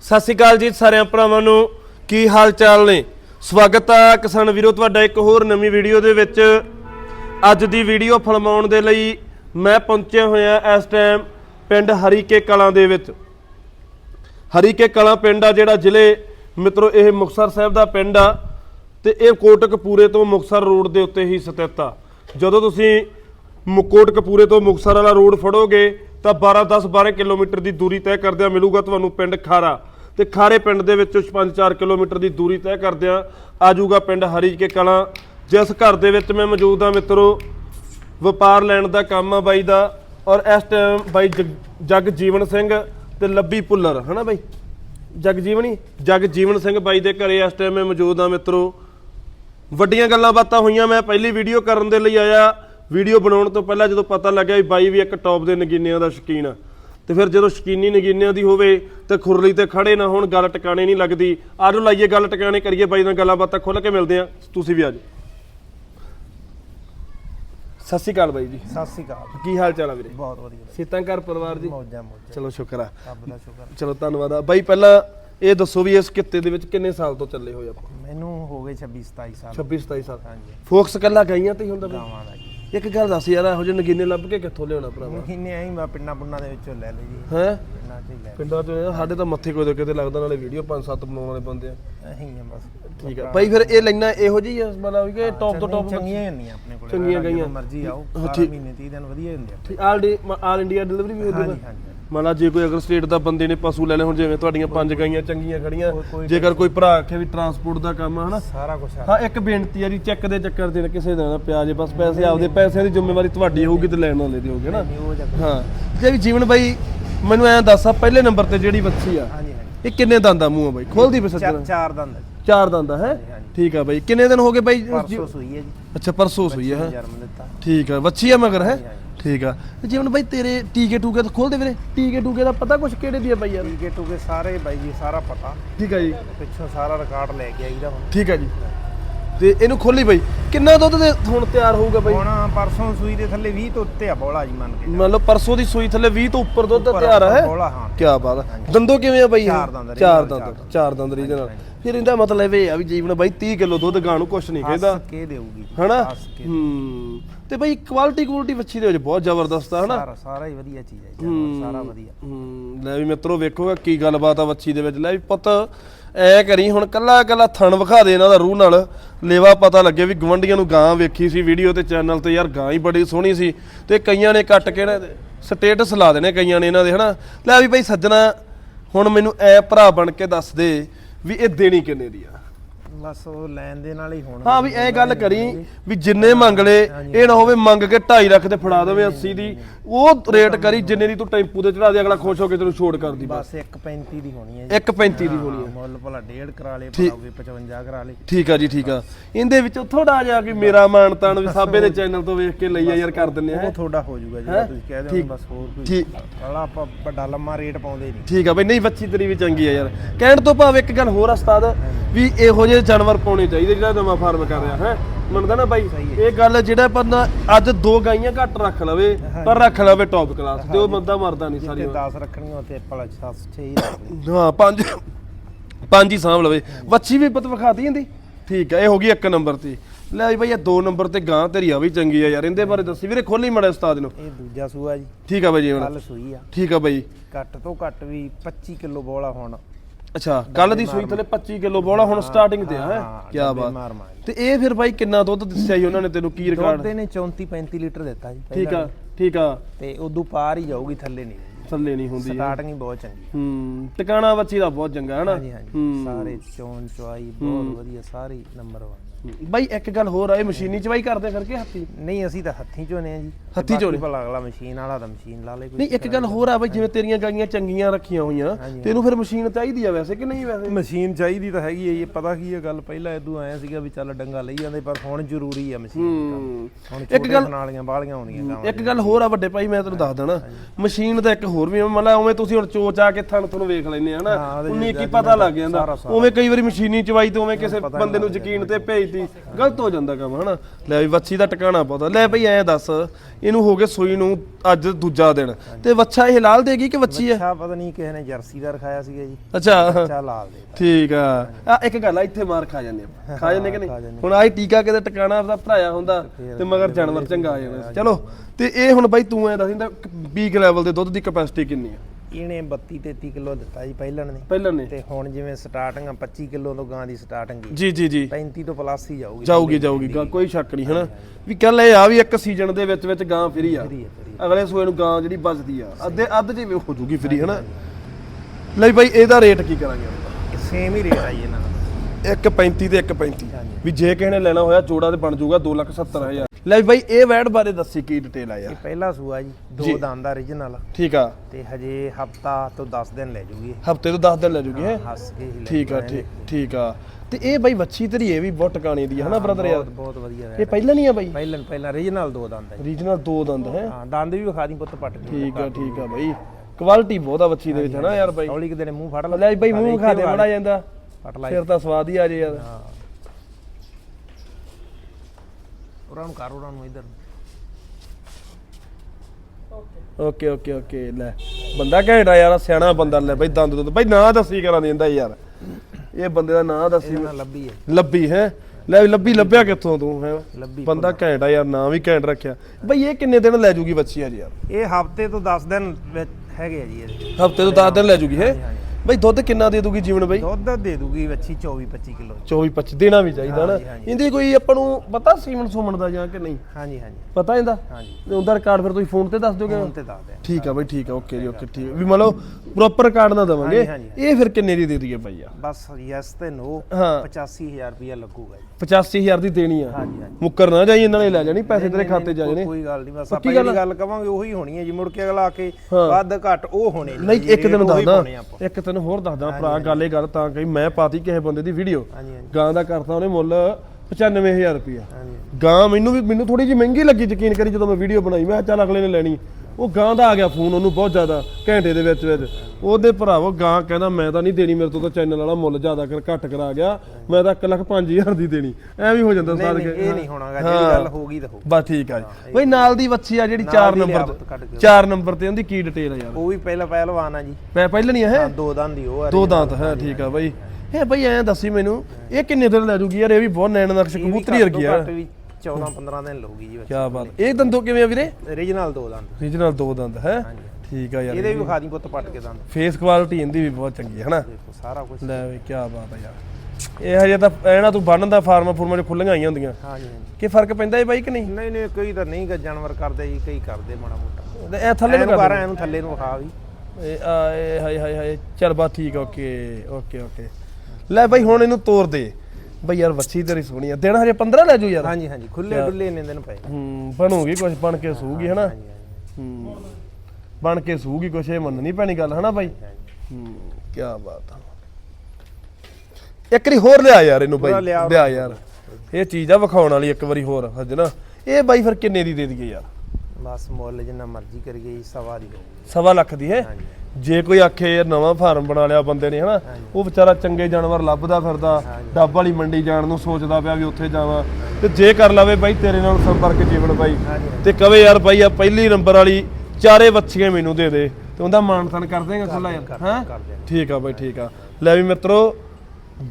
ਸਤਿ ਸ਼੍ਰੀ ਅਕਾਲ ਜੀ ਸਾਰਿਆਂ ਭਰਾਵਾਂ ਨੂੰ। ਕੀ ਹਾਲ ਚਾਲ ਨੇ? ਸਵਾਗਤ ਆ ਕਿਸਾਨ ਵੀਰੋ, ਤੁਹਾਡਾ ਇੱਕ ਹੋਰ ਨਵੀਂ ਵੀਡੀਓ ਦੇ ਵਿੱਚ। ਅੱਜ ਦੀ ਵੀਡੀਓ ਫਿਲਮਾਉਣ ਦੇ ਲਈ ਮੈਂ ਪਹੁੰਚਿਆ ਹੋਇਆ ਇਸ ਟਾਈਮ ਪਿੰਡ ਹਰੀਕੇ ਕਲਾਂ ਦੇ ਵਿੱਚ। ਹਰੀਕੇ ਕਲਾਂ ਪਿੰਡ ਆ ਜਿਹੜਾ ਜ਼ਿਲ੍ਹੇ, ਮਿੱਤਰੋ, ਇਹ ਮੁਕਤਸਰ ਸਾਹਿਬ ਦਾ ਪਿੰਡ ਆ ਤੇ ਇਹ ਕੋਟਕਪੂਰੇ ਤੋਂ ਮੁਕਤਸਰ ਰੋਡ ਦੇ ਉੱਤੇ ਹੀ ਸਥਿਤ ਆ। ਜਦੋਂ ਤੁਸੀਂ ਮੁ- ਕੋਟਕਪੂਰੇ ਤੋਂ ਮੁਕਤਸਰ ਵਾਲਾ ਰੋਡ ਫੜੋਗੇ ਤਾਂ 12 10 12 ਕਿਲੋਮੀਟਰ ਦੀ ਦੂਰੀ ਤੈਅ ਕਰਦਿਆਂ ਮਿਲੂਗਾ ਤੁਹਾਨੂੰ ਪਿੰਡ ਖਾਰਾ। ਤੇ ਖਾਰੇ ਪਿੰਡ ਦੇ ਵਿੱਚੋਂ 5-4 ਕਿਲੋਮੀਟਰ ਦੀ ਦੂਰੀ ਤੈਅ ਕਰਦਿਆਂ ਆਜੂਗਾ ਪਿੰਡ ਹਰੀ ਕੇ ਕਲਾਂ। ਜਿਸ ਘਰ ਦੇ ਵਿੱਚ ਮੈਂ ਮੌਜੂਦ ਆ ਮਿੱਤਰੋ, ਵਪਾਰ ਲੈਣ ਦਾ ਕੰਮ ਆ ਬਾਈ ਦਾ ਔਰ ਇਸ ਟਾਈਮ ਬਾਈ ਜਗ- ਜੀਵਨ ਸਿੰਘ ਤੇ ਲੱਭੀ ਭੁੱਲਰ, ਹਨਾ ਬਾਈ? ਜਗ ਜੀਵਨੀ? ਜਗ ਜੀਵਨ ਸਿੰਘ ਬਾਈ ਦੇ ਘਰੇ ਇਸ ਟਾਈਮ ਮੈਂ ਮੌਜੂਦ ਆ ਮਿੱਤਰੋ। ਵੱਡੀਆਂ ਗੱਲਾਂ ਬਾਤਾਂ ਹੋਈਆਂ, ਮੈਂ ਪਹਿਲੀ ਵੀਡੀਓ ਕਰਨ ਦੇ ਲਈ ਆਇਆ। ਵੀਡੀਓ ਬਣਾਉਣ ਤੋਂ ਪਹਿਲਾਂ ਜਦੋਂ ਪਤਾ ਲੱਗਿਆ ਵੀ ਬਾਈ ਵੀ ਇੱਕ ਟੌਪ ਦੇ ਨਗੀਨਿਆਂ ਦਾ ਸ਼ੌਕੀਨ ਆ। ਤੇ ਫਿਰ ਜਦੋਂ ਸ਼ੌਕੀਨੀ ਨਗੀਨਿਆਂ ਦੀ ਹੋਵੇ ਤੇ ਖੁਰਲੀ ਤੇ ਖੜੇ ਨਾ ਹੋਣ ਗੱਲ ਟਿਕਾਣੇ ਨਹੀਂ ਲੱਗਦੀ। ਆਜੋ ਲਾਈਏ ਗੱਲ ਟਿਕਾਣੇ ਕਰੀਏ ਬਾਈ ਨਾਲ ਗੱਲਾਂ ਬਾਤਾਂ ਖੁੱਲ ਕੇ ਮਿਲਦੇ ਆ ਤੁਸੀਂ ਵੀ ਆਜੋ। ਸਤਿ ਸ਼੍ਰੀ ਅਕਾਲ ਬਾਈ ਜੀ। ਸਤਿ ਸ੍ਰੀ ਅਕਾਲ। ਕੀ ਹਾਲ ਚਾਲ ਆ ਵੀਰੇ? ਬਹੁਤ ਵਧੀਆ। ਸੀਤਾਂ ਘਰ ਪਰਿਵਾਰ ਜੀ? ਮੌਜਾਂ ਮੌਜਾਂ। ਚਲੋ ਸ਼ੁਕਰ ਆ। ਰੱਬ ਦਾ ਸ਼ੁਕਰ। ਚਲੋ ਧੰਨਵਾਦ ਆ। ਬਾਈ ਪਹਿਲਾਂ ਇਹ ਦੱਸੋ ਵੀ ਇਸ ਕਿੱਤੇ ਦੇ ਵਿੱਚ ਕਿੰਨੇ ਸਾਲ ਤੋਂ ਚੱਲੇ ਹੋਏ ਆਪਾਂ? ਮੈਨੂੰ ਹੋ ਗਏ 26 27 ਸਾਲ। 26 27 ਸਾਲ। ਹਾਂਜੀ। ਫੋਕਸ ਕੱਲਾ ਗਈਆਂ ਤੇ ਹੀ ਹੁੰਦਾ ਬਈ? ਗਾਵਾਂ ਦਾ ਇੱਕ ਗੱਲ ਦੱਸ ਯਾਰ ਇਹੋ ਜਿਹੇ ਨਗੀਨੇ ਲੱਭ ਕੇ ਕਿੱਥੋਂ ਲਿਆਉਣਾ ਭਰਾਵਾ? ਮਹੀਨੇ ਆਈ ਮੈਂ ਪਿੰਡਾਂ ਪੁੰਡਾਂ ਦੇ ਵਿੱਚੋਂ ਲੈ ਲਈ ਜੀ। ਹੈ? ਪਿੰਡਾਂ 'ਚ ਹੀ ਲੈ ਪਿੰਡਾਂ ਤੋਂ ਸਾਡੇ ਤਾਂ ਮੱਥੇ ਕੋਈ ਕਿਤੇ ਲੱਗਦਾ ਨਾਲੇ ਵੀਡੀਓ ਪੰਜ ਸੱਤ ਬਣਾਉਣ ਵਾਲੇ ਬੰਦੇ ਆ। ਅਹੀਂ ਆ ਬਸ। ਠੀਕ ਆ। ਬਾਈ ਫਿਰ ਇਹ ਲੈਣਾ ਇਹੋ ਜਿਹੀ ਆ ਮਤਲਬ ਕਿ ਟੌਪ ਤੋਂ ਟੌਪ ਚੰਗੀਆਂ ਹੀ ਹੁੰਦੀਆਂ ਆਪਣੇ ਕੋਲ। ਚੰਗੀਆਂ ਗਈਆਂ। ਮਰਜ਼ੀ ਆਓ ਹਾਂ, ਠੀਕ। ਮਹੀਨੇ 30 ਦਿਨ ਵਧੀਆ ਹੀ ਹੁੰਦੇ ਆ। All the all India delivery ਵੀ ਹੁੰਦੀ ਹਾਂਜੀ ਹਾਂਜੀ। ਮੰਨ ਲਾ ਜੇ ਕੋਈ ਅਗਰ ਸਟੇਟ ਦਾ ਬੰਦੇ ਨੇ ਪਸ਼ੂ ਲੈ ਲੈ ਹੁਣ ਜਿਵੇਂ ਤੁਹਾਡੀਆਂ ਪੰਜ ਗਾਈਆਂ ਚੰਗੀਆਂ ਖੜੀਆਂ ਜੇਕਰ ਕੋਈ ਭਰਾ ਆਖੇ ਵੀ ਟਰਾਂਸਪੋਰਟ ਦਾ ਕੰਮ ਆ ਹਨਾ? ਸਾਰਾ ਕੁਝ ਆ। ਹਾਂ ਇੱਕ ਬੇਨਤੀ ਆ ਜੀ ਚੈੱਕ ਦੇ ਚੱਕਰ ਦੇ ਕਿਸੇ ਦਾ ਨਾ ਪਿਆ ਜੇ ਬਸ ਪੈਸੇ ਆਪਦੇ ਪੈਸਿਆਂ ਦੀ ਜ਼ਿੰਮੇਵਾਰੀ ਤੁਹਾਡੀ ਹੋਊਗੀ ਤੇ ਲੈਣ ਵਾਲੇ ਦੀ ਹੋਊਗੀ ਹਾਂ। ਜੇ ਵੀ ਜੀਵਨ ਬਾਈ ਮੈਨੂੰ ਐਂ ਦੱਸ ਆ ਪਹਿਲੇ ਨੰਬਰ ਤੇ ਜਿਹੜੀ ਬੱਚੀ ਆ ਇਹ ਕਿੰਨੇ ਦੰਦ ਆ ਮੂੰਹ ਆ ਬਾਈ? ਖੋਲਦੀ ਪਈ ਚਾਰ ਦੰਦ। ਚਾਰ ਦੰਦ ਹੈ। ਠੀਕ ਆ ਬਾਈ। ਕਿੰਨੇ ਦਿਨ ਹੋ ਗਏ ਬਾਈ? ਪਰਸੋਂ ਸੂਈ ਹੈ ਜੀ। ਅੱਛਾ ਪਰਸੋਂ ਸੂਈ ਹੈ? ਜਨਮ ਦਿੱਤਾ। ਠੀਕ ਆ ਬੱਚੀ ਆ ਮਗਰ ਹੈ। ਠੀਕ ਆ। ਤੇ ਜੀਵਨ ਬਾਈ ਤੇਰੇ ਟੀਕੇ ਟੂਕੇ ਤਾਂ ਖੋਲਦੇ ਵੀਰੇ। ਟੀਕੇ ਟੂਕੇ ਦਾ ਪਤਾ ਕੁਛ ਕਿਹੜੇ ਦੀ ਆ ਬਾਈ ਯਾਰ? ਟੀਕੇ ਟੂਕੇ ਸਾਰੇ ਬਾਈ ਜੀ ਸਾਰਾ ਪਤਾ। ਠੀਕ ਆ ਜੀ। ਪਿੱਛੋਂ ਸਾਰਾ ਰਿਕਾਰਡ ਲੈ ਕੇ ਆਈਦਾ ਹੁਣ। ਠੀਕ ਆ ਜੀ। ਤੇ ਇਹਨੂੰ ਖੋਲੀ ਬਾਈ। ਕਿੰਨਾ ਦੁੱਧ ਦੇ ਹੁਣ ਤਿਆਰ ਹੋਊਗਾ ਬਾਈ? ਹੁਣ ਪਰਸੋਂ ਸੂਈ ਦੇ ਥੱਲੇ 20 ਤੋਂ ਉੱਤੇ ਆ ਬੋਲਾ ਜੀ ਮੰਨ ਕੇ ਮੰਨ ਲਓ ਪਰਸੋਂ ਦੀ ਸੂਈ ਥੱਲੇ 20 ਤੋਂ ਉੱਪਰ ਦੁੱਧ ਉੱਪਰ ਤਿਆਰ ਹੈ? ਬੋਲਾ ਹਾਂ। ਕੀ ਬਾਤ ਆ। ਦੰਦੋ ਕਿਵੇਂ ਆ ਬਾਈ ਇਹ? ਚਾਰ ਦੰਦ ਚਾਰ ਦੰਦ ਚਾਰ ਦੰਦ। ਰੀਜ ਨਾਲ ਫਿਰ ਇਹਦਾ ਮਤਲਬ ਇਹ ਆ ਵੀ ਜੀਵਨ ਬਾਈ 30 ਕਿਲੋ ਦੁੱਧ ਗਾਂ ਨੂੰ ਕੁਛ ਨਹੀਂ ਕਹਿੰਦਾ। ਹੱਸ ਕੇ ਦੇਊਗੀ। ਹਨਾ? ਹੱਸ ਕੇ ਹੂੰ। ਤੇ ਬਾਈ ਕੁਆਲਿਟੀ ਕੁਆਲਿਟੀ ਵੱਛੀ ਦੇ ਵਿੱਚ ਬਹੁਤ ਜ਼ਬਰਦਸਤ ਆ ਹਨਾ? ਸਾਰਾ ਸਾਰਾ ਹੀ ਵਧੀਆ ਚੀਜ਼ ਹੈ ਜੀ ਸਾਰਾ ਵਧੀਆ। ਹੂੰ। ਲੈ ਵੀ ਮਿੱਤਰੋ ਵੇਖੋਗਾ ਕੀ ਗੱਲਬਾਤ ਆ ਵੱਛੀ ਦੇ ਵਿੱਚ। ਲੈ ਵੀ ਪੁੱਤ ਐ ਕਰੀ ਹੁਣ ਕੱਲਾ ਕੱਲਾ ਥਣ ਵਿਖਾ ਦੇ ਇਹਨਾਂ ਦਾ ਰੂਹ ਨਾਲ। ਲੇਵਾ ਪਤਾ ਲੱਗੇ ਵੀ ਗਵੰਡੀਆਂ ਨੂੰ ਗਾਂ ਵੇਖੀ ਸੀ ਵੀਡੀਓ ਤੇ ਚੈਨਲ ਤੇ ਯਾਰ ਗਾਂ ਹੀ ਬੜੀ ਸੋਹਣੀ ਸੀ। ਤੇ ਕਈਆਂ ਨੇ ਕੱਟ ਕੇ ਨਾ ਸਟੇਟਸ ਲਾ ਦੇਣੇ ਕਈਆਂ ਨੇ ਇਹਨਾਂ ਦੇ ਹਨਾ? ਲੈ ਵੀ ਬਾਈ ਸੱਜਣਾ ਹੁਣ ਮੈਨੂੰ ਐ ਭਰਾ ਬਣ ਕੇ ਦੱਸ ਦੇ ਵੀ ਇਹ ਦੇਣੀ ਕਿੰਨੇ ਦੀ ਆ? ਬਸ ਉਹ ਲੈਣ ਦੇ ਨਾਲ ਹੀ ਹੋਣ। ਹਾਂ ਵੀ ਐ ਗੱਲ ਕਰੀ ਵੀ ਜਿੰਨੇ ਮੰਗ ਲਏ ਇਹ ਨਾ ਹੋਵੇ ਮੰਗ ਕੇ 2.5 ਲੱਖ ਤੇ ਫੜਾ ਦੇਵੇ 80 ਦੀ। ਉਹ ਰੇਟ ਕਰੀ ਜਿੰਨੇ ਦੀ ਤੂੰ ਟੈਂਪੂ ਤੇ ਚੜਾ ਦੇ ਅਗਲਾ ਖੁਸ਼ ਹੋ ਕੇ ਤੈਨੂੰ ਛੋੜ ਕਰਦੀ ਬਸ। ਬਸ 1.35 ਦੀ ਹੋਣੀ ਹੈ ਜੀ। 1.35 ਦੀ ਹੋਣੀ ਹਾਂ, ਮੁੱਲ ਭਲਾ ਡੇਢ ਕਰਾ ਲੇ ਭਲਾ ਹੋਵੇ 55 ਕਰਾ ਲੇ। ਠੀਕ ਆ ਜੀ ਠੀਕ ਆ। ਇਹਦੇ ਵਿੱਚੋਂ ਥੋੜਾ ਜਿਹਾ ਕਿ ਮੇਰਾ ਮਾਣ ਤਾਣ ਵੀ ਸਾਬੇ ਦੇ ਚੈਨਲ ਤੋਂ ਵੇਖ ਕੇ ਲਈ ਆ ਯਾਰ ਕਰ ਦਿੰਨੇ ਆ। ਉਹ ਤੁਹਾਡਾ ਹੋ ਜਾਊਗਾ ਜਿਹੜਾ ਤੁਸੀਂ ਕਹਿ ਦਿਓ ਬਸ ਹੋਰ ਕੋਈ। ਠੀਕ। ਕਾਲਾ ਆਪਾਂ ਵੱਡਾ ਲੰਮਾ ਰੇਟ ਪਾਉਂਦੇ ਨਹੀਂ ਠੀਕ ਆ ਬਈ ਨਹੀਂ ਬੱਚੀ ਤੇਰੀ ਵੀ ਚੰਗੀ ਆ ਯਾਰ। ਕਹਿਣ ਤੋਂ ਭਾਵ ਇੱਕ ਗੱਲ ਹੋਰ ਆ ਉਸਤਾਦ ਵੀ ਇਹੋ ਜਿਹੇ ਜਾਨਵਰ ਪਾਉਣੇ ਚਾਹੀਦੇ ਜਿਹੜਾ ਨਵਾਂ ਫਾਰਮ ਕਰ ਰਿਹਾ ਹੈ? ਮੰਨਦਾ ਨਾ ਬਾਈ ਇਹ ਗੱਲ ਜਿਹੜਾ ਬੰਦਾ ਅੱਜ ਦੋ ਗਾਈਆਂ ਘੱਟ ਰੱਖ ਲਵੇ ਪਰ ਰੱਖ ਲਵੇ ਟੌਪ ਕਲਾਸ ਤੇ ਉਹ ਬੰਦਾ ਮਰਦਾ ਨਹੀਂ ਸਾਰੀ ਤੇ ਉਮਰ। 10 ਰੱਖਣੀਆਂ ਤੇ ਭਲਾ 7 6 ਹੀ ਰੱਖ ਲਈ ਹਾਂ ਪੰਜ ਪੰਜ ਹੀ ਸਾਂਭ ਲਵੇ। ਵੱਛੀ ਵੀ ਪਤ ਵਿਖਾਤੀ ਜਾਂਦੀ ਠੀਕ ਆ ਇਹ ਹੋ ਗਈ ਇੱਕ ਨੰਬਰ ਤੇ। ਲੈ ਬਈ ਇਹ ਦੋ ਨੰਬਰ ਤੇ ਗਾਂ ਤੇਰੀ ਆ ਵੀ ਚੰਗੀ ਆ ਯਾਰ ਇਹਦੇ ਬਾਰੇ ਦੱਸੀ। ਵੀਰੇ ਖੋਲੀ ਮੜਾ ਉਸਤਾਦ ਨੂੰ। ਇਹ ਦੂਜਾ ਸੂਆ ਜੀ। ਠੀਕ ਆ ਬਾਈ ਜੀ ਕੱਲ ਸੂਈ ਆ। ਠੀਕ ਆ ਬਾਈ। ਘੱਟ ਤੋਂ ਘੱਟ ਵੀ 25 ਕਿਲੋ ਬੋਲਾ ਹੁਣ। ਅੱਛਾ ਕੱਲ ਦੀ ਸੂਈ ਥਲੇ 25 ਕਿਲੋ ਬੋਲਾ ਹੁਣ ਸਟਾਰਟਿੰਗ ਤੇ ਆ ਹੈ? ਕੀ ਬਾਤ। ਤੇ ਇਹ ਫਿਰ ਬਾਈ ਕਿੰਨਾ ਦੁੱਧ ਦੱਸਿਆ ਜੀ ਉਹਨਾਂ ਨੇ ਤੈਨੂੰ ਕੀ ਦੁੱਧ ਰਿਕਾਰਡ? ਨੇ 34 35 ਲੀਟਰ ਦਿੱਤਾ ਜੀ ਠੀਕ। ਆ ਠੀਕ ਆ। ਤੇ ਉਦੋਂ ਪਾਰ ਹੀ ਜਾਊਗੀ ਥੱਲੇ ਨਹੀਂ। ਥੱਲੇ ਨਹੀਂ ਹੁੰਦੀ ਸਟਾਰਟਿੰਗ ਬਹੁਤ ਚੰਗੀ ਹੂੰ ਟਿਕਾਣਾ ਬੱਚੀ ਦਾ ਬਹੁਤ ਚੰਗਾ ਹੈ ਨਾ? ਹਾਂਜੀ ਹਾਂਜੀ। ਸਾਰੇ ਚੋਣ ਚੁਆਈ ਬਹੁਤ ਵਧੀਆ ਸਾਰੇ ਨੰਬਰ 1 ਬਾਈ ਇੱਕ ਗੱਲ ਹੋਰ ਆ ਇਹ ਮਸ਼ੀਨੀ ਚਵਾਈ ਕਰਦੇ ਫਿਰ ਕੇ ਹੱਥੀ? ਨਹੀਂ ਅਸੀਂ ਤਾਂ ਹੱਥੀਂ ਚੋਨੇ ਆ ਜੀ। ਹੱਥੀਂ ਬਾਕੀ ਚੋਣੇ। ਭਲਾ ਅਗਲਾ ਮਸ਼ੀਨ ਵਾਲਾ ਤਾਂ ਮਸ਼ੀਨ ਲਾ ਲੇ ਕੋਈ ਨਹੀਂ ਇੱਕ ਗੱਲ ਹੋਰ ਆ ਬਾਈ ਜਿਵੇਂ ਤੇਰੀਆਂ ਗਾਈਆਂ ਚੰਗੀਆਂ ਰੱਖੀਆਂ ਹੋਈਆਂ ਹਾਂਜੀ। ਤੈਨੂੰ ਫਿਰ ਮਸ਼ੀਨ ਚਾਹੀਦੀ ਆ ਵੈਸੇ ਕਿ ਨਹੀਂ ਵੈਸੇ? ਮਸ਼ੀਨ ਚਾਹੀਦੀ ਤਾਂ ਹੈਗੀ ਹੈ ਜੀ ਪਤਾ ਕੀ ਹੈ ਗੱਲ ਪਹਿਲਾਂ ਇਦੋਂ ਆਇਆ ਸੀਗਾ ਵੀ ਚੱਲ ਡੰਗਾ ਲਈ ਜਾਂਦੇ ਪਰ ਹੁਣ ਜ਼ਰੂਰੀ ਹੈ ਮਸ਼ੀਨ ਹੂੰ। ਹੁਣ ਇੱਕ ਗੱਲ- ਗੱਲ ਨਾਲੀਆਂ ਬਾਲੀਆਂ ਹੋਣਗੀਆਂ ਗਾਵਾਂ ਇੱਕ ਗੱਲ ਹੋਰ ਆ ਵੱਡੇ ਭਾਈ ਮੈਂ ਤੈਨੂੰ ਦੱਸ ਦਣਾ। ਮਸ਼ੀਨ ਦਾ ਇੱਕ ਹੋਰ ਵੀ ਆ, ਲਾ ਉਵੇਂ ਤੁਸੀਂ ਹੁਣ ਚੋਚ ਆ ਕੇ ਥਣ ਤੁਹਾਨੂੰ ਵੇਖ ਲੈਨੇ ਆ ਹਾਂ, ਨਾ ਉਹਦੇ ਉਨੀ ਕੀ ਪਤਾ ਲੱਗ ਜਾਂਦਾ। ਸਾਰਾ-। ਉਵੇਂ ਕਈ ਵਾਰੀ ਮਸ਼ੀਨੀ ਚਵਾਈ ਤੇ ਉਵੇਂ ਕਿਸੇ ਬੰਦੇ ਨੂੰ ਯਕੀਨ ਤੇ ਭੇਜ ਕੀਤੀ ਗਲਤ ਹੋ ਜਾਂਦਾ ਕੰਮ ਹਨਾ? ਲੈ ਵੀ ਵੱਛੀ ਦਾ ਟਿਕਾਣਾ ਪਤਾ ਲੈ ਬਈ ਐਂ ਦੱਸ ਇਹਨੂੰ ਹੋ ਗਿਆ ਸੂਈ ਨੂੰ ਅੱਜ ਦੂਜਾ ਦਿਨ। ਤੇ ਵੱਛਾ ਇਹ ਲਾਲ ਦੇਗੀ ਕਿ ਵੱਛੀ ਹੈ ਅੱਛਾ ਪਤਾ ਨਹੀਂ ਕਿਸੇ ਨੇ ਜਰਸੀ ਦਾ ਰਖਾਇਆ ਸੀਗਾ ਜੀ। ਅੱਛਾ। ਬੱਚਾ ਲਾਲ ਦੇ ਠੀਕ ਆ। ਆ ਇੱਕ ਗੱਲ ਆ ਇੱਥੇ ਮਾਰ ਖਾ ਜਾਂਦੇ ਆ। ਖਾ ਜਾਂਦੇ ਕਿ ਖਾ ਨਹੀਂ ਜਾਂਦੇ। ਹੁਣ ਆਹ ਟੀਕਾ ਕਿਤੇ ਟਿਕਾਣਾ ਆਪਦਾ ਭਰਾਇਆ ਹੁੰਦਾ ਤੇ ਮਗਰ ਜਾਨਵਰ ਚੰਗਾ ਆ ਜਾਣਾ ਚਲੋ ਤੇ ਇਹ ਹੁਣ ਬਾਈ ਤੂੰ ਐ ਦੱਸ ਦਿੰਦਾ ਪੀਕ ਲੈਵਲ ਦੇ ਦੁੱਧ ਦੀ ਕਪੈਸਿਟੀ ਕਿੰਨੀ ਆ? ਇਹਨੇ 32 33 ਕਿਲੋ ਦਿੱਤਾ ਜੀ ਪਹਿਲਣ ਨੇ। ਪਹਿਲਾਂ ਨੇ। ਤੇ ਹੁਣ ਜਿਵੇਂ ਸਟਾਰਟਿੰਗ ਆ 25 ਕਿਲੋ ਤੋਂ ਗਾਂ ਦੀ ਸਟਾਰਟਿੰਗ ਹੀ ਜੀ ਜੀ ਜੀ। 35 ਤੋਂ ਪਲੱਸ ਹੀ ਜਾਊਗੀ। ਜਾਊਗੀ ਜਾਊਗੀ ਗਾ- ਕੋਈ ਸ਼ੱਕ ਨਹੀਂ ਹਨਾ? ਵੀ ਗੱਲ ਇਹ ਆ ਵੀ ਇੱਕ ਸੀਜ਼ਨ ਦੇ ਵਿੱਚ ਵਿੱਚ ਗਾਂ ਫਰੀ ਆ। ਫਰੀ ਹੈ, ਫਰੀ ਅਗਲੇ ਸੂਏ ਨੂੰ ਗਾਂ ਜਿਹੜੀ ਬਚਦੀ ਆ ਅੱਧੇ ਅੱਧ ਜਿਵੇਂ ਹੋ ਜੂਗੀ ਫਰੀ ਹਨਾ? ਲਈ ਬਾਈ ਇਹਦਾ ਰੇਟ ਕੀ ਕਰਾਂਗੇ ਆਪਾਂ? ਸੇਮ ਹੀ ਰੇਟ ਆ ਜੀ ਇਹਨਾਂ ਦਾ। 1.35 ਤੇ 1.35 ਹਾਂਜੀ। ਵੀ ਜੇ ਕਿਸੇ ਨੇ ਲੈਣਾ ਹੋਇਆ ਜੋੜਾ ਤੇ ਬਣ ਜਾਊਗਾ 270000 ਲੈ ਬਾਈ ਇਹ ਵੈਡ ਬਾਰੇ ਦੱਸੀ ਕੀ ਡਿਟੇਲ ਆ ਇਹ ਯਾਰ ਪਹਿਲਾ ਸੂਆ ਜੀ ਜੀ। ਦੋ ਦੰਦ ਦਾ origignal ਠੀਕ ਆ। ਤੇ ਹਜੇ ਹਫਤਾ ਤੋਂ 10 ਦਿਨ ਲੈ ਜੂਗੀ ਹਫ਼ਤੇ ਤੋਂ 10 ਦਿਨ ਲੈ ਜੂਗੀ ਹੈ? ਹੱਸ ਕੇ ਹੀ ਲੈ ਠੀਕ ਆ ਠੀਕ ਠੀਕ ਆ। ਤੇ ਇਹ ਬਾਈ ਵੱਛੀ ਤੇਰੀ ਇਹ ਵੀ ਬਹੁਤ ਟਿਕਾਣੇ ਦੀ ਹੈ ਹਨਾ ਬ੍ਰਦਰ ਯਾਰ? ਬਹੁਤ ਬਹੁਤ ਵਧੀਆ ਇਹ ਪਹਿਲਾਂ ਨਹੀਂ ਆ ਬਾਈ? ਪਹਿਲਾਂ ਪਹਿਲਾਂ origignal ਦੋ ਦੰਦ ਹੈ ਜੀ। ਰੀਜਨਲ ਦੋ ਦੰਦ ਹੈ? ਹਾਂ ਦੰਦ ਵੀ ਵਿਖਾ ਦੀ ਪੁੱਤ ਪੱਟ ਕੇ ਠੀਕ ਆ ਠੀਕ ਆ ਬਾਈ। ਕੁਆਲਿਟੀ ਬਹੁਤ ਆ ਵੱਛੀ ਦੇ ਵਿੱਚ ਹਨਾ ਯਾਰ ਬਾਈ? ਹੌਲੀ ਕਿਤੇ ਨੇ ਮੂੰਹ ਫੜ ਲੈ। ਬਾਈ ਮੂੰਹ ਖਾ ਦੇ ਬੜਾ ਜਾਂਦਾ ਲਾ ਫਿਰ ਤਾਂ ਸਵਾਦ ਹੀ ਆ ਜੇ ਯਾਰ। ਹਾਂ। ਉਹਨਾਂ ਨੂੰ ਕਰ ਉਹਨਾਂ ਨੂੰ ਇਧਰ ਓਕੇ ਓਕੇ ਓਕੇ ਲੈ। ਬੰਦਾ ਘੈਂਟਾ ਯਾਰ ਸਿਆਣਾ ਬੰਦਾ ਲੈ ਬਾਈ ਦੰਦ ਦੁੱਧ। ਬਾਈ ਨਾਂ ਦੱਸੀ ਕਰਾਂ ਦਿੰਦਾ ਯਾਰ। ਇਹ ਬੰਦੇ ਦਾ ਨਾਂ ਦੱਸੀ ਇਹਨਾਂ ਲੱਭੀ ਹੈ ਲੱਭੀ ਹੈ? ਲੈ ਲੱਭੀ ਲੱਭਿਆ ਕਿੱਥੋਂ ਤੂੰ ਹੈ? ਲੱਭੀ ਬੰਦਾ ਘੈਂਟਾ ਯਾਰ ਨਾਂ ਵੀ ਘੈਂਟ ਰੱਖਿਆ। ਬਈ ਇਹ ਕਿੰਨੇ ਦਿਨ ਲੈ ਜੂਗੀ ਬੱਚੀ ਆ ਜੀ ਯਾਰ? ਇਹ ਹਫ਼ਤੇ ਤੋਂ 10 ਦਿਨ ਵਿੱਚ ਹੈਗੇ ਆ ਜੀ ਇਹਦੇ। ਹਫ਼ਤੇ ਤੋਂ 10 ਦਿਨ ਲੈ ਜੂਗੀ ਹੈ। ਬਈ ਦੁੱਧ ਕਿੰਨਾ ਦੇ ਦੂਗੀ ਜੀਵਨ ਬਈ? ਦੁੱਧ ਦੇ ਦੂਗੀ ਵੱਛੀ 24 25 ਕਿਲੋ। 24 25 ਦੇਣਾ ਵੀ ਚਾਹੀਦਾ ਨਾ। ਹਾਂਜੀ, ਹਾਂਜੀ। ਇਹਦੀ ਕੋਈ ਆਪਾਂ ਨੂੰ ਪਤਾ ਸੀਮਨ ਸੁਮਨ ਦਾ ਜਾਂ ਕਿ ਨਹੀਂ? ਹਾਂਜੀ ਹਾਂਜੀ। ਪਤਾ ਇਹਦਾ? ਹਾਂਜੀ। ਤੇ ਉਹਦਾ ਰਿਕਾਰਡ ਫਿਰ ਤੁਸੀਂ ਫੋਨ ਤੇ ਦੱਸ ਦਿਓਗੇ? ਫੋਨ ਤੇ ਦੱਸ ਦੇ ਠੀਕ ਆ ਬਈ ਠੀਕ ਆ ਓਕੇ ਜੀ ਓਕੇ ਠੀਕ ਆ। ਵੀ ਮੰਨ ਲਓ ਪ੍ਰੋਪਰ ਰਿਕਾਰਡ ਨਾ ਦਵਾਂਗੇ। ਹਾਂਜੀ, ਹਾਂਜੀ। ਇਹ ਫਿਰ ਕਿੰਨੇ ਦੀ ਦੇ ਦਈਏ ਭਾਈ ਆ? ਬਸ ਯੈਸ ਤੇ ਨੋ ਹਾਂ। 85000 ਰੁਪਇਆ ਲੱਗੂਗਾ ਜੀ। 85000 ਦੀ ਦੇਣੀ ਆ। ਹਾਂਜੀ ਹਾਂਜੀ। ਮੁੱਕਰ ਨਾ ਜਾਈ ਇਹਨਾਂ ਨੇ ਲੈ ਜਾਣੀ ਪੈਸੇ ਤੇਰੇ ਖਾਤੇ ਜਾ ਜਾਣੇ। ਕੋਈ ਗੱਲ ਨਹੀਂ ਬਸ ਆਪਾਂ ਜਿਹੜੀ ਗੱਲ ਕਵਾਂਗੇ ਉਹੀ ਹੋਣੀ ਹੈ ਜੀ ਮੁੜ ਕੇ ਅਗਲਾ ਆ ਕੇ। ਵੱਧ ਘੱਟ ਉਹ ਹੋਣੇ ਨਹੀਂ ਇੱਕ ਦਿਨ ਦੱਸਦਾ। ਇੱਕ ਤੈਨੂੰ ਹੋਰ ਦੱਸਦਾ ਭਰਾ ਗੱਲ ਇਹ ਗੱਲ ਤਾਂ ਕਹੀ ਮੈਂ ਪਾਤੀ ਕਿਸੇ ਬੰਦੇ ਦੀ ਵੀਡੀਓ ਗਾਂ ਦਾ ਕਰਤਾ ਉਹਨੇ ਮੁੱਲ 95000 ਰੁਪਇਆ। ਹਾਂਜੀ। ਗਾਂ ਮੈਨੂੰ ਵੀ ਮੈਨੂੰ ਥੋੜੀ ਜਿਹੀ ਮਹਿੰਗੀ ਲੱਗੀ ਯਕੀਨ ਕਰੀ ਜਦੋਂ ਮੈਂ ਵੀਡੀਓ ਬਣਾਈ ਮੈਂ ਚੱਲ ਅਗਲੇ ਨੇ ਲੈਣੀ। ਉਹ ਗਾਂ ਦਾ ਆ ਗਿਆ ਫੋਨ ਉਹਨੂੰ ਬਹੁਤ ਜ਼ਿਆਦਾ ਘੰਟੇ ਦੇ ਵਿੱਚ ਵਿੱਚ। ਉਹਦੇ ਭਰਾਵੋ ਗਾਂ ਕਹਿੰਦਾ ਮੈਂ ਤਾਂ ਨਹੀਂ ਦੇਣੀ ਮੇਰੇ ਤੋਂ ਤਾਂ ਚੈਨਲ ਵਾਲਾ ਮੁੱਲ ਜ਼ਿਆਦਾ ਕਰ ਘੱਟ ਕਰਾ ਗਿਆ। ਮੈਂ ਤਾਂ 1 ਲੱਖ 5000 ਦੀ ਦੇਣੀ। ਐ ਵੀ ਹੋ ਜਾਂਦਾ ਸਾਰ ਕੇ ਇਹ ਨਹੀਂ ਹੋਣਾਗਾ ਜਿਹੜੀ ਗੱਲ ਹੋ ਗਈ ਤਾਂ ਹੋ ਬਸ ਠੀਕ ਆ ਜੀ। ਬਈ ਨਾਲ ਦੀ ਵੱਛੀ ਆ ਜਿਹੜੀ ਨਾਲ 4 ਦੀ ਨੰਬਰ ਲਿਆਵਤ ਕੱਢ ਤੇ ਕੇ। 4 ਨੰਬਰ ਤੇ ਉਹਦੀ ਕੀ ਡਿਟੇਲ ਆ ਯਾਰ। ਉਹ ਵੀ ਪਹਿਲਾ ਪਹਿਲਵਾਨ ਆ ਜੀ। ਪੈ ਪਹਿਲਾਂ ਨਹੀਂ ਹੈ? ਦੋ ਦੰਦ ਹੀ ਉਹ ਆ ਦੋ ਦਾਂਤ ਹੈ ਠੀਕ ਆ ਬਾਈ। ਇਹ ਬਈ ਐਂ ਦੱਸੀ ਮੈਨੂੰ ਇਹ ਕਿੰਨੇ ਦਿਨ ਲੈ ਜੂਗੀ ਯਾਰ? ਇਹ ਵੀ ਬਹੁਤ ਨੈਣ ਨਕਸ਼ ਕਬੂਤਰੀ ਵਰਗੀ ਆ। ਘੱਟ ਵੀ 14 15 ਦਿਨ ਲਊਗੀ ਜੀ ਕੀ ਬਾਤ। ਇਹ ਦੰਦੋ ਕਿਵੇਂ ਆ ਵੀਰੇ? Origignal ਦੋ ਦੰਦ। ਰੀਜਨਲ ਦੋ ਦੰਦ ਹੈ? ਹਾਂਜੀ। ਠੀਕ ਆ ਯਾਰ ਇਹਦੇ ਵੀ ਵਿਖਾ ਦੀ ਪੁੱਤ ਪੱਟ ਕੇ ਦੰਦ ਫੇਸ ਕੁਆਲਿਟੀ ਇਹਦੀ ਵੀ ਬਹੁਤ ਚੰਗੀ ਹੈ ਹਨਾ? ਦੇਖੋ ਸਾਰਾ ਕੁਝ ਲੈ ਵੀ ਕੀ ਬਾਤ ਆ ਯਾਰ। ਇਹ ਹਜੇ ਤਾਂ ਐ ਨਾ ਤੂੰ ਬੰਨ ਦਾ ਫਾਰਮ ਫੁਰਮਾਂ ਚ ਖੁੱਲੀਆਂ ਆਈਆਂ ਹੁੰਦੀਆਂ। ਹਾਂਜੀ ਹਾਂਜੀ। ਕੀ ਫ਼ਰਕ ਪੈਂਦਾ ਇਹ ਬਾਈ ਕਿ ਨਹੀਂ? ਨਹੀਂ ਨਹੀਂ ਕਈ ਤਾਂ ਨਹੀਂ ਜਾਨਵਰ ਕਰਦੇ ਜੀ ਕਈ ਕਰਦੇ ਮਾੜਾ ਮੋਟਾ। ਇਹ ਥੱਲੇ ਨੂੰ ਕਰ ਇਹਨੂੰ ਥੱਲੇ ਨੂੰ ਵਿਖਾ ਵੀ। ਇਹ ਹਾਏ ਹਾਏ ਹਾਏ ਚੱਲ ਬਾ ਠੀਕ ਓਕੇ ਓਕੇ ਓਕੇ। ਲੈ ਬਾਈ ਹੁਣ ਇਹਨੂੰ ਤੋੜ ਦੇ। ਬਈ ਯਾਰ ਵੱਛੀ ਤੇਰੀ ਸੋਹਣੀ ਆ। ਦਿਨ ਹਜੇ 15 ਲੈ ਜੂ ਯਾਰ। ਹਾਂਜੀ ਹਾਂਜੀ ਖੁੱਲੇ ਡੁੱਲੇ ਇੰਨੇ ਦਿਨ ਪਏ ਹੂੰ ਬਣੂਗੀ ਕੁਝ ਬਣ ਕੇ ਸੂਗੀ ਹਨਾ? ਹੂੰ। ਬਣ ਕੇ ਸੂਗੀ ਕੁਛ ਇਹ ਮੰਨਣੀ ਪੈਣੀ ਗੱਲ ਹਨਾ ਬਾਈ? ਹੂੰ ਕੀ ਬਾਤ ਆ। ਇੱਕ ਵਾਰੀ ਹੋਰ ਲਿਆ ਯਾਰ ਇਹਨੂੰ ਬਾਈ ਲਿਆ। ਯਾਰ। ਇਹ ਚੀਜ਼ ਆ ਵਿਖਾਉਣ ਵਾਲੀ ਇੱਕ ਵਾਰੀ ਹੋਰ ਹਜਣਾ ਇਹ ਬਾਈ ਫਿਰ ਕਿੰਨੇ ਦੀ ਦੇ ਦਈਏ ਯਾਰ? ਬਸ ਮੁੱਲ ਜਿੰਨਾ ਮਰਜ਼ੀ ਕਰੀਏ ਜੀ ਸਵਾ ਦੀ ਹੋਊਗੀ। ਸਵਾ ਲੱਖ ਦੀ ਹੈ? ਜੇ ਕੋਈ ਆਖੇ ਯਾਰ ਨਵਾਂ ਫਾਰਮ ਬਣਾ ਲਿਆ ਬੰਦੇ ਨੇ ਹਨਾ ਉਹ ਵਿਚਾਰਾ ਚੰਗੇ ਜਾਨਵਰ ਲੱਭਦਾ ਫਿਰਦਾ ਡੱਬ ਵਾਲੀ ਮੰਡੀ ਜਾਣ ਨੂੰ ਸੋਚਦਾ ਪਿਆ ਵੀ ਉੱਥੇ ਜਾਵਾਂ। ਤੇ ਜੇ ਕਰ ਲਵੇ ਬਾਈ ਤੇਰੇ ਨਾਲ ਸੰਪਰਕ ਜੀਵਨ ਬਾਈ। ਤੇ ਕਵੇ ਯਾਰ ਬਾਈ ਆ ਪਹਿਲੀ ਨੰਬਰ ਵਾਲੀ ਚਾਰੇ ਬੱਚੀਆਂ ਮੈਨੂੰ ਦੇ ਦੇ। ਤੇ ਉਹਦਾ ਮਾਣ ਤਾਣ ਕਰ ਦੇਗਾ ਖੁੱਲਾ ਯਾਰ। ਹਾਂ। ਠੀਕ ਆ ਬਾਈ ਠੀਕ ਆ। ਲੈ ਵੀ ਮਿੱਤਰੋ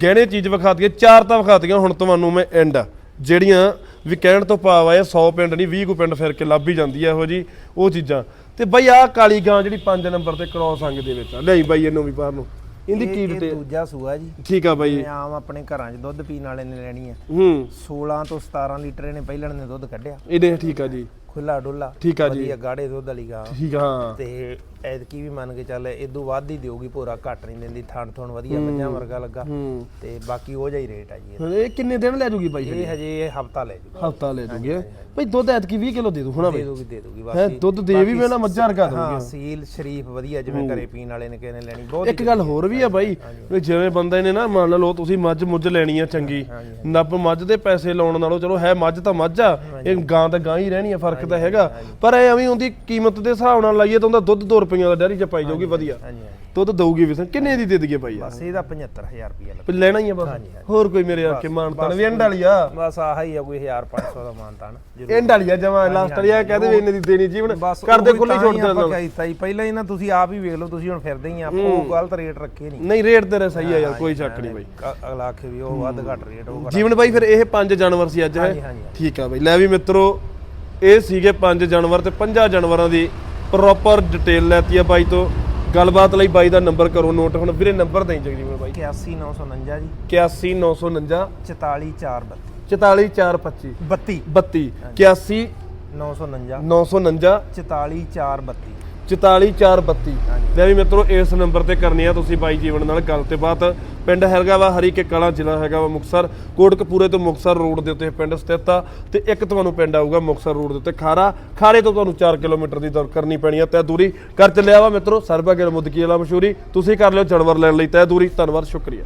ਗਹਿਣੇ ਚੀਜ਼ ਵਿਖਾਤੀਆਂ ਚਾਰ ਤਾਂ ਵਿਖਾਤੀਆਂ ਹੁਣ ਤੁਹਾਨੂੰ ਮੈਂ ਐਂਡ ਜਿਹੜੀਆਂ ਵੀ ਕਹਿਣ ਤੋਂ ਭਾਵ ਆ ਇਹ 100 ਪਿੰਡ ਨਹੀਂ 20 ਕੁ ਪਿੰਡ ਫਿਰ ਕੇ ਲੱਭ ਹੀ ਜਾਂਦੀ ਆ ਇਹੋ ਜੀ ਉਹ ਚੀਜ਼ਾਂ। ਤੇ ਬਾਈ ਆਹ ਕਾਲੀ ਗਾਂ ਜਿਹੜੀ 5 ਨੰਬਰ ਤੇ ਕ੍ਰੋਸ ਅੰਗ ਦੇ ਵਿੱਚ ਆ। ਲਈ ਬਾਈ ਇਹਨੂੰ ਵੀ ਬਾਹਰ ਨੂੰ। ਇਹਦੀ ਇਹ- ਕੀ ਡਿਟੇਲ ਦੂਜਾ ਸੂਆ ਜੀ। ਠੀਕ ਆ ਬਾਈ। ਆਮ ਆਪਣੇ ਘਰਾਂ 'ਚ ਦੁੱਧ ਪੀਣ ਵਾਲੇ ਨੇ ਲੈਣੀ ਆ। ਹੂੰ। 16 ਤੋਂ 17 ਲੀਟਰ ਇਹਨੇ ਪਹਿਲਣ ਨੇ ਦੁੱਧ ਕੱਢਿਆ। ਇਹਦੇ ਠੀਕ ਆ ਜੀ। ਖੁੱਲਾ ਡੁੱਲਾ। ਠੀਕ ਆ ਜੀ। ਵਧੀਆ ਗਾੜੇ ਦੁੱਧ ਵਾਲੀ ਗਾਂ। ਠੀਕ ਆ ਹਾਂ। ਤੇ ਐਤਕੀ ਵੀ ਮੰਨ ਕੇ ਚੱਲ ਇਦੋਂ ਵੱਧ ਹੀ ਦਿਓਗੀ ਭੋਰਾ ਘੱਟ ਨਹੀਂ ਦਿੰਦੀ ਥਣ ਥਣ ਵਧੀਆ ਮੱਝਾਂ ਵਰਗਾ ਲੱਗਾ। ਹੂੰ। ਤੇ ਬਾਕੀ ਉਹ ਜਿਹਾ ਹੀ ਰੇਟ ਆ ਜੀ। ਇਹਦਾ। ਇਹ ਕਿੰਨੇ ਦਿਨ ਲੈ ਜੂਗੀ ਬਾਈ ਇਹ ਹਜੇ? ਇਹ ਹਫਤਾ ਲੈ ਜੂਗਾ। ਹਫਤਾ ਲੈ ਜੂਗੀ ਬਾਈ ਦੁੱਧ ਐਤਕੀ 20 ਕਿਲੋ ਦੇ ਦੂ ਹੁਣਾ ਦੇ ਬਾਈ। ਦੂਗੀ ਦੇ ਦੂਗੀ ਹੈ ਦੁੱਧ ਦੇ ਵੀ ਮੈਂ ਨਾ ਮੱਝਾਂ ਰਗਾ ਹਾਂ ਦੂੰਗੀ ਸੀਲ ਸ਼ਰੀਫ ਵਧੀਆ ਜਿਵੇਂ ਘਰੇ ਪੀਣ ਵਾਲੇ ਨੇ ਕਿਸੇ ਨੇ ਲੈਣੀ ਬਹੁਤ ਇੱਕ ਗੱਲ ਹੋਰ ਵੀ ਆ ਬਾਈ ਵੀ ਜਿਵੇਂ ਬੰਦੇ ਨੇ ਨਾ ਮੰਨ ਲਓ ਤੁਸੀਂ ਮੱਝ ਮੁੱਝ ਲੈਣੀ ਆ ਚੰਗੀ ਨੱਬ ਮੱਝ ਦੇ ਪੈਸੇ ਲਾਉਣ ਨਾਲੋਂ ਚਲੋ ਹੈ ਮੱਝ ਤਾਂ ਮੱਝ ਆ ਇਹ ਗਾਂ ਤਾਂ ਗਾਂ ਹੀ ਰਹਿਣੀ ਆ ਫ਼ਰਕ ਫ਼ਰਕ ਤਾਂ ਹੈਗਾ। ਪਰ ਇਹ ਐਵੇਂ ਹੁੰਦੀ ਕੀਮਤ ਦੇ ਹਿਸਾਬ ਨਾਲ ਲਾਈਏ ਤਾਂ ਉਹਦਾ ਦੁੱਧ 2 ਰੁਪਈਆਂ ਦਾ ਡੈਰੀ ਚ ਪਾਈ ਜਾਊਗੀ ਵਧੀਆ। ਹਾਂਜੀ ਹਾਂਜੀ। ਦੁੱਧ ਦਊਗੀ ਵੀ ਕਿੰਨੇ ਦੀ ਦੇ ਦਈਏ ਭਾਈ ਯਾਰ? ਬਸ ਇਹਦਾ 75000 ਰੁਪਏ ਲੈਣਾ ਹੀ ਆ ਬਸ। ਹੋਰ ਕੋਈ ਮੇਰੇ ਆ ਕੇ ਮਾਨਤਾਨ ਵੀ ਐਂਡ ਵਾਲੀ ਆ? ਬਸ ਆਹ ਹੀ ਆ ਕੋਈ 1500 ਦਾ ਮਾਨਤਾਨ। ਜ਼ਰੂਰ। ਐਂਡ ਵਾਲੀ ਆ ਜਮਾ ਲਾਸਟ ਵਾਲੀ ਆ ਕਹਦੇ ਵੀ ਇੰਨੇ ਦੀ ਦੇਣੀ ਜੀਵਨ ਕਰਦੇ ਖੁੱਲੀ ਹੀ ਦੇ ਆਪਾਂ ਕੀਤਾ ਜੀ ਪਹਿਲਾਂ ਹੀ ਨਾ ਤੁਸੀਂ ਆਪ ਹੀ ਵੇਖ ਲਓ ਤੁਸੀਂ ਹੁਣ ਫਿਰਦੇ ਹੀ ਆ ਆਪਾਂ ਉਹ ਗਲਤ ਰੇਟ ਰੱਖੇ ਨਹੀਂ। ਨਹੀਂ ਰੇਟ ਤੇਰਾ ਸਹੀ ਆ ਯਾਰ ਕੋਈ ਸ਼ੱਕ ਨਹੀਂ ਬਾਈ। ਅਗਲਾ ਆਖੇ ਵੀ ਉਹ ਵੱਧ ਘੱਟ ਰੇਟ ਉਹ ਜੀਵਨ ਬਾਈ ਫਿਰ ਇਹ ਪੰਜ ਜਾਨਵਰ ਸੀ ਅੱਜ ਹੈ? ਠੀਕ ਆ ਬਾਈ। ਲੈ ਵੀ ਮਿੱਤਰੋ ਇਹ ਸੀਗੇ ਪੰਜ ਜਾਨਵਰ ਤੇ ਪੰਜਾਂ ਜਾਨਵਰਾਂ ਦੀ ਪ੍ਰੋਪਰ ਡਿਟੇਲ ਲੈਤੀ ਆ ਬਾਈ ਤੋਂ। ਗੱਲਬਾਤ ਲਈ ਬਾਈ ਦਾ ਨੰਬਰ ਕਰੋ ਨੋਟ ਹੁਣ ਵੀਰੇ ਨੰਬਰ ਦੇਈ ਜਗਜੀਵਨ ਬਾਈ। 81949 ਜੀ। 81949 44432 44425 32 32 81 949 949 44432 44432 ਲੈ ਵੀ ਮਿੱਤਰੋ ਇਸ ਨੰਬਰ ਤੇ ਕਰਨੀ ਆ ਤੁਸੀਂ ਬਾਈ ਜੀਵਨ ਨਾਲ ਗੱਲ ਤੇ ਬਾਤ। ਪਿੰਡ ਹੈਗਾ ਵਾ ਹਰੀ ਕੇ ਕਲਾਂ ਜ਼ਿਲ੍ਹਾ ਹੈਗਾ ਵਾ ਮੁਕਸਰ ਕੋਟਕਪੂਰੇ ਤੋਂ ਮੁਕਸਰ ਰੋਡ ਦੇ ਉੱਤੇ ਪਿੰਡ ਸਥਿਤ ਆ ਤੇ ਇੱਕ ਤੁਹਾਨੂੰ ਪਿੰਡ ਆਊਗਾ ਮੁਕਸਰ ਰੋਡ ਦੇ ਉੱਤੇ ਖਾਰਾ। ਖਾਰੇ ਤੋਂ ਤੁਹਾਨੂੰ 4 ਕਿਲੋਮੀਟਰ ਦੀ ਦੌਰ ਕਰਨੀ ਪੈਣੀ ਆ ਤੈ ਦੂਰੀ। ਕਰ ਚੱਲਿਆ ਵਾ ਮਿੱਤਰੋ ਸਰਬਾ ਗਿਲ ਮੁਦਕੀ ਵਾਲਾ ਮਸ਼ਹੂਰੀ। ਤੁਸੀਂ ਕਰ ਲਿਓ ਜਾਨਵਰ ਲੈਣ ਲਈ ਤੈ ਦੂਰੀ। ਧੰਨਵਾਦ ਸ਼ੁਕਰੀਆ।